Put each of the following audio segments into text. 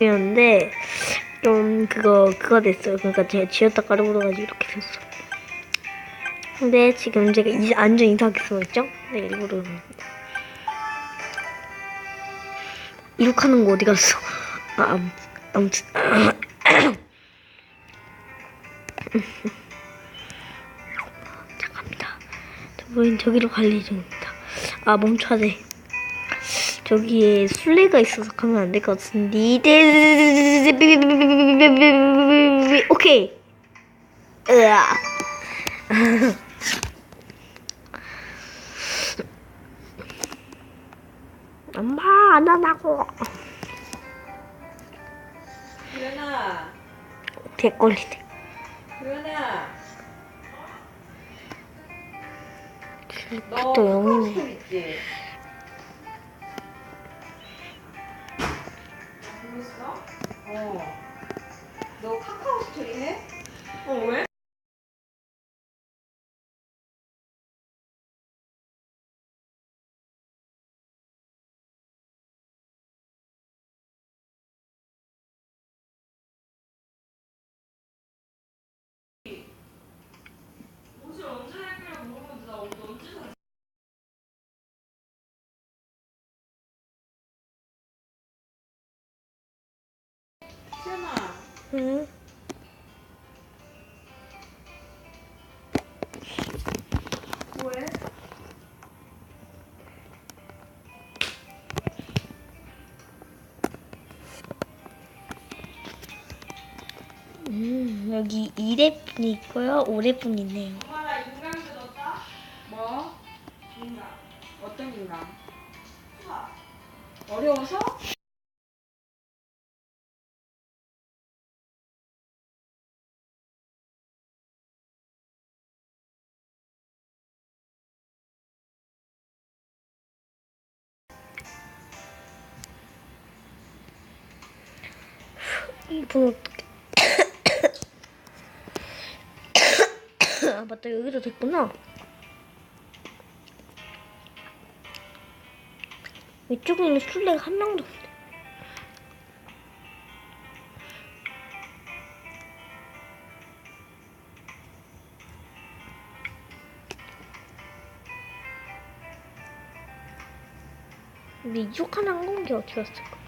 이었는데 좀 그거 그거 됐어요. 그러니까 제가 지었다 깔아버려가지고 이렇게 됐어. 근데 지금 제가 이제 완전 이상하게 써있죠? 네 일부러 그럽니다. 이렇게 하는 거 어디 갔어? 아 아무- 아무튼 자 갑니다. 우린 저기로 갈 예정입니다. 아 멈춰야 돼. 저기에 술래가 있어서 가면 안 될 것 같은데. 오케이. 으아. 엄마 안 한다고. 유연아, 개꼴리네. 유연아, 너또 영이네. 유연아, 응? 뭐해? 음, 여기 2대분이 있고요. 5대분이 있네요. 엄마 나 인강 들었다? 뭐? 인강. 어떤 인강? 수학. 어려워서? 이분 어떻게? 아 맞다 여기도 됐구나. 이쪽에는 술래가 한 명도 없네. 근데 이쪽 하나 한 건게 어디 갔을까?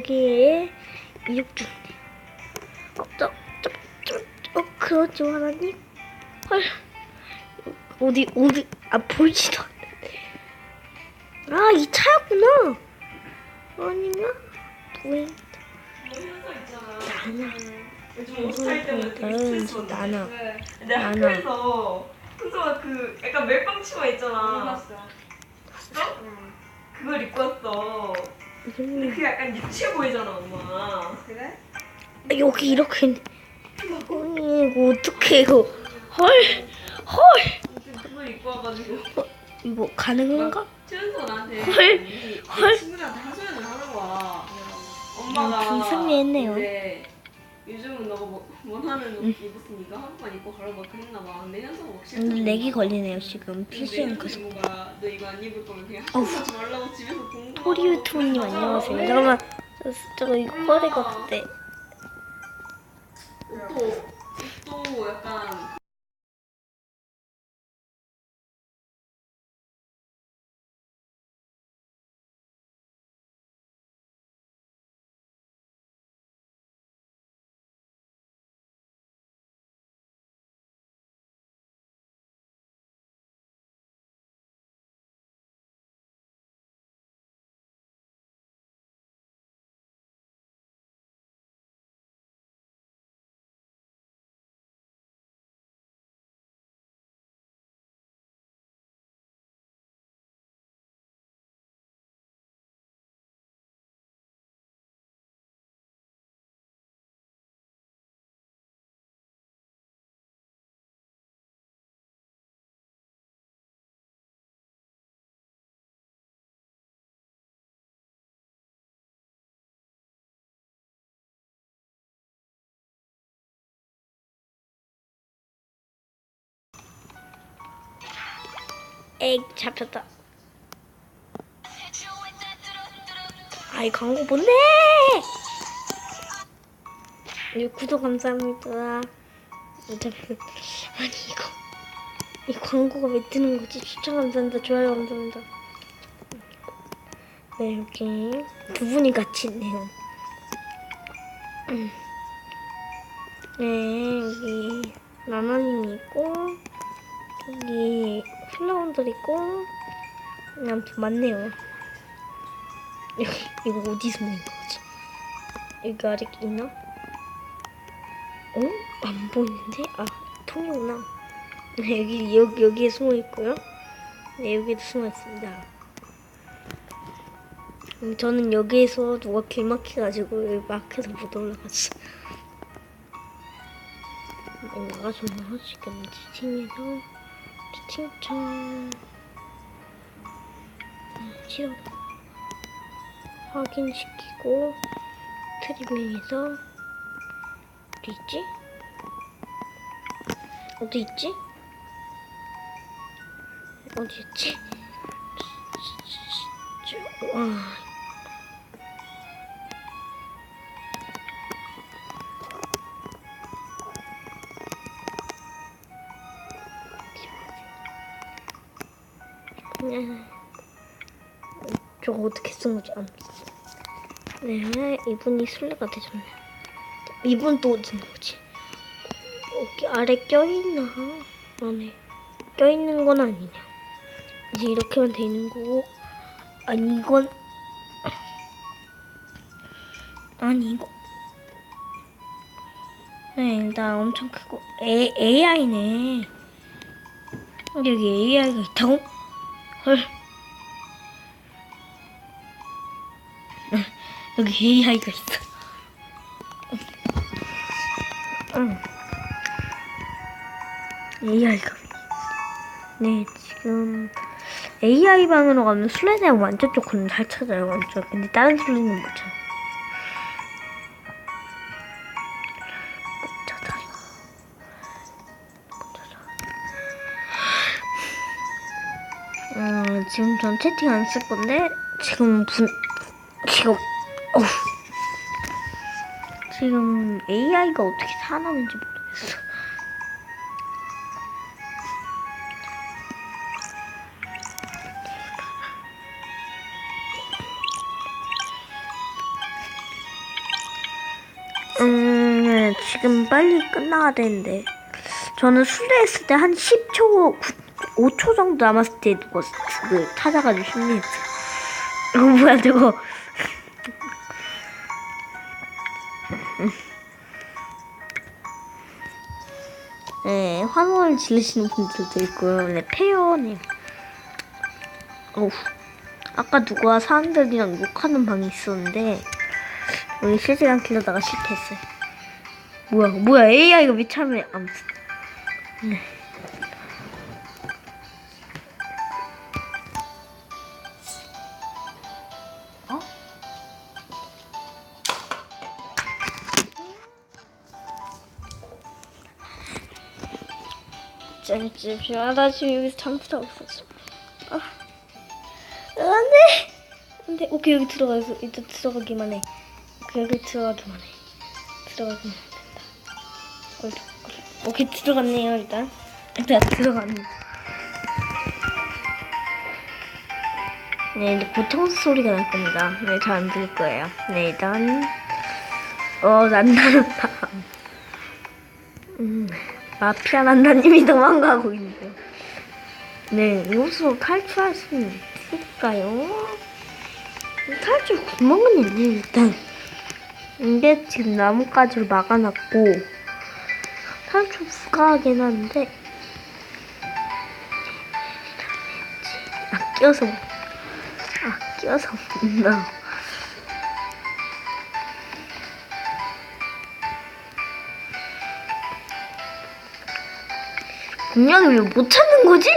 여기에 중네. 어, 저, 저, 저, 어, 그러지 말아니? 헐. 어디, 어디, 아, 보이지도 않는데. 아, 이 차였구나. 현서 있잖아. 나는, 요즘. 나나. 왜? 내 나나. 학교에서 현서가 그 약간 멜빵 치마 있잖아. 그걸 입고 왔어. 근데 음, 그 약간 유치해 보이잖아, 엄마. 그래? 여기 이렇게. 있네. 아니, 이거 어떡해, 이거. 헐, 헐. 그걸 입고 와가지고. 이거 가능한가? 최은서 나한테 헐, 이- 헐. 이 친구들한테 하소연을 하는 거야. 엄마가 음, 불쌍해했네요. 이제 요즘은 너가 뭐, 원하는 옷 입었으니까 한 번만 입고 가라 막 그랬나 봐. 근데 현서가 막 싫다. 오늘 렉이 걸리네요, 지금. PC는 현서 계속. 이모가 너 이거 안 입을 거면 그냥 어우. 가지 말라고 집에서 공부. 포리유튜브님 안녕하세요. 잠깐만, 저, 저 이거 꺼야 될것 같아. 옷도 옷도 약간 에이 잡혔다. 아이 광고 뭔데? 이 구독 감사합니다. 아니 이거 이 광고가 왜 뜨는 거지? 추천 감사합니다. 좋아요 감사합니다. 네 이렇게 두 분이 같이 있네요. 음. 네 여기 나나님이 있고 여기 플라운들 있고 아무튼 많네요. 이거 어디서 모인 거지? 여기 아래 있나? 어? 안 보이는데? 아 통이구나. 네, 여기 여기 여기에 숨어 있고요. 네 여기도 숨어 있습니다. 음, 저는 여기에서 누가 길 막혀가지고 여기 막혀서 못 올라갔어. 음, 나가줬나? 지금 지팅에서 지팅창 치워 확인시키고 트리밍에서 어디 있지? 어디 있지? 어디 있지? 저- 와. 어떻게 쓴 거지? 안 썼어. 네, 이분이 술래가 되셨네. 이분 또 어디 있는 거지? 여기 아래 껴있나? 안에 껴있는 건 아니냐. 이제 이렇게만 돼 있는 거고. 아니, 이건. 아니, 이거. 네, 일단 엄청 크고. A, AI네. 여기 AI가 있다고? 헐. 여기 AI가 있어. 응. AI가. 네, 지금 AI 방으로 가면 술래대학 완전 조금 잘 찾아요, 완전. 근데 다른 술래는 못 찾아. 못 찾아요. 음, 지금 전 채팅 안 쓸 건데, 지금 분, 지금, 어우. 지금 AI가 어떻게 살아나는지 모르겠어. 음, 네, 지금 빨리 끝나야 되는데. 저는 술래했을 때 한 10초, 5초 정도 남았을 때 누가 그 찾아가지고 심리했어요. 이거 뭐야, 저거. 네, 환호를 지르시는 분들도 있고요. 네, 페어님. 어우, 아까 누가 사람들이랑 욕하는 방이 있었는데, 여기 실시간 키려다가 실패했어요. 뭐야, 뭐야, AI가 미참해. 아무튼. 네. 찜찜 나 지금 여기서 잠수하고 있었어. 아, 안 돼! 안 돼. 오케이, 여기 들어가서, 일단 들어가기만 해. 오케이, 여기 들어가기만 해. 들어가기만 된다. 오케이, 들어갔네요, 일단. 일단 들어갔네. 네, 이제 고통수 소리가 날 겁니다. 네, 잘 안 들릴 거예요. 네, 일단. 어, 난다는다. 음, 마피아 난다님이 도망가고 있네요. 네, 여기서 탈출할 수 있을까요? 탈출 구멍은 있네, 일단. 이게 지금 나뭇가지로 막아놨고, 탈출 불가하긴 한데, 아껴서, 아껴서 못나 분명히 왜 못 찾는 거지?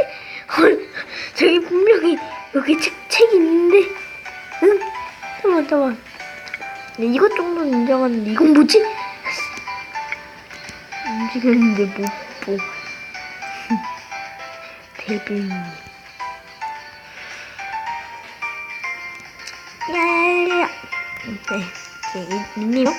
헐, 저기 분명히 여기 책, 책이 있는데, 응? 잠깐만, 잠깐만. 네, 이것 정도는 인정하는데, 이건 뭐지? 움직였는데 못 보. 데뷔. 야야 야. 네. 이제 이- 이님요?